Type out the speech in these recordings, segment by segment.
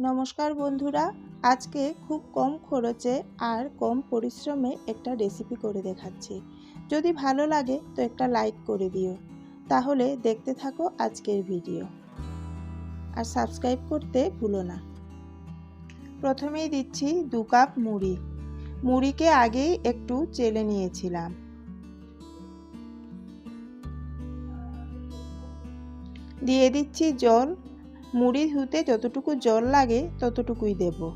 নমস্কার বন্ধুরা, আজকে খুব কম খরচে আর কম পরিশ্রমে একটা রেসিপি করে দেখাচ্ছি। যদি ভালো লাগে তো একটা লাইক করে দিও। তাহলে দেখতে থাকো আজকের ভিডিও আর সাবস্ক্রাইব করতে ভুলো না। প্রথমেই দিচ্ছি দু কাপ মুড়ি। মুড়িকে আগেই একটু চেলে নিয়েছিলাম। দিয়ে দিচ্ছি জল। মুড়ি ধুতে যতটুকু জল লাগে ততটুকুই দেব।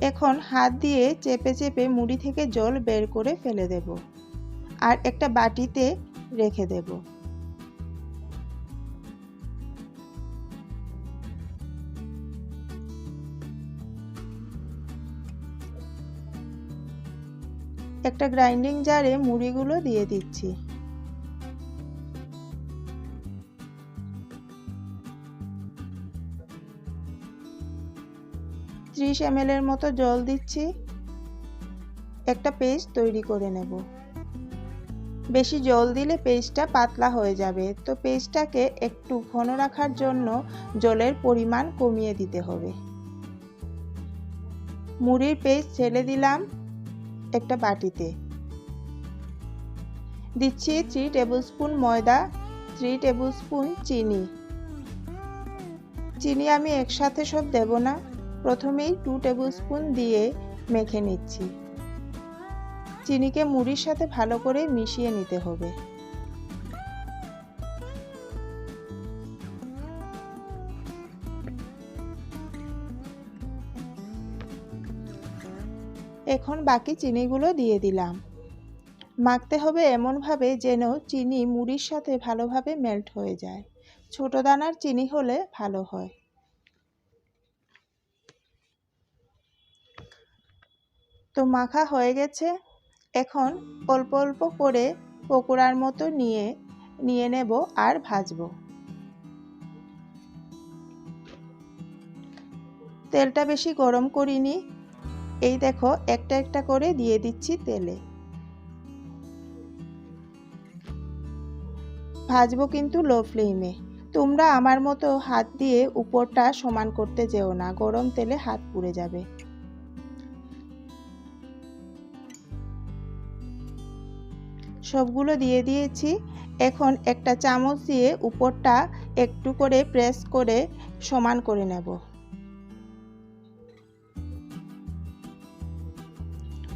এখন হাত দিয়ে চেপে চেপে মুড়ি থেকে জল বের করে ফেলে দেব। আর একটা বাটিতে রেখে দেবো। একটা গ্রাইন্ডিং জারে মুড়িগুলো দিয়ে দিচ্ছি। ত্রিশ এম এর মতো জল দিচ্ছি। একটা পেস্ট তৈরি করে নেব। বেশি জল দিলে পেস্টটা পাতলা হয়ে যাবে। তো পেস্টটাকে একটু ঘন রাখার জন্য জলের পরিমাণ কমিয়ে দিতে হবে। মুড়ির পেস্ট ছেলে দিলাম। একটা বাটিতে। দিচ্ছি থ্রি টেবিলস্পুন ময়দা থ্রি টেবিলস্পুন চিনি। চিনি আমি একসাথে সব দেব না, প্রথমেই টু টেবিলস্পুন দিয়ে মেখে নিচ্ছি। চিনিকে মুড়ির সাথে ভালো করে মিশিয়ে নিতে হবে। এখন বাকি চিনিগুলো দিয়ে দিলাম। মাখতে হবে এমনভাবে যেন চিনি মুড়ির সাথে ভালোভাবে মেল্ট হয়ে যায়। ছোট দানার চিনি হলে ভালো হয়। তো মাখা হয়ে গেছে। এখন অল্প অল্প করে পকোড়ার মতো নিয়ে নিয়ে নেব আর ভাজবো। তেলটা বেশি গরম করিনি। এই দেখো, একটা একটা করে দিয়ে দিচ্ছি তেলে। ভাজবো কিন্তু লো ফ্লেমে তোমরা আমার মতো হাত দিয়ে উপরটা সমান করতে যেও না, গরম তেলে হাত পুড়ে যাবে। সবগুলো দিয়ে দিয়েছি। এখন একটা চামচ দিয়ে উপরটা একটু করে প্রেস করে সমান করে নেব।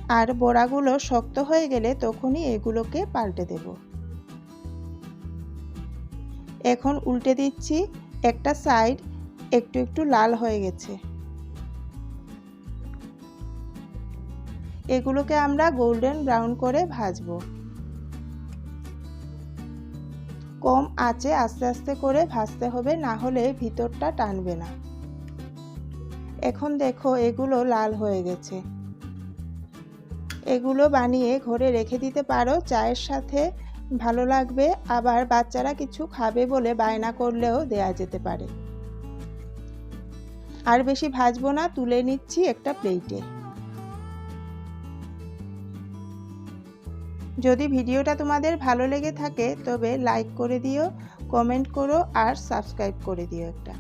আর বড়াগুলো শক্ত হয়ে গেলে তখনই এগুলোকে পাল্টে দেব। এখন উল্টে দিচ্ছি একটা সাইড, একটু একটু লাল হয়ে গেছে। এগুলোকে আমরা গোল্ডেন ব্রাউন করে ভাজবো। কম আঁচে আস্তে আস্তে করে ভাজতে হবে, না হলে ভিতরটা টানবে না। এখন দেখো এগুলো লাল হয়ে গেছে। এগুলো বানিয়ে ঘরে রেখে দিতে পারো। চায়ের সাথে ভালো লাগবে। আবার বাচ্চারা কিছু খাবে বলে বায়না করলেও দেয়া যেতে পারে। আর বেশি ভাজবো না, তুলে নিচ্ছি একটা প্লেটে। যদি ভিডিওটা তোমাদের ভালো লেগে থাকে তবে লাইক করে দিও, কমেন্ট করো আর সাবস্ক্রাইব করে দিও একটা।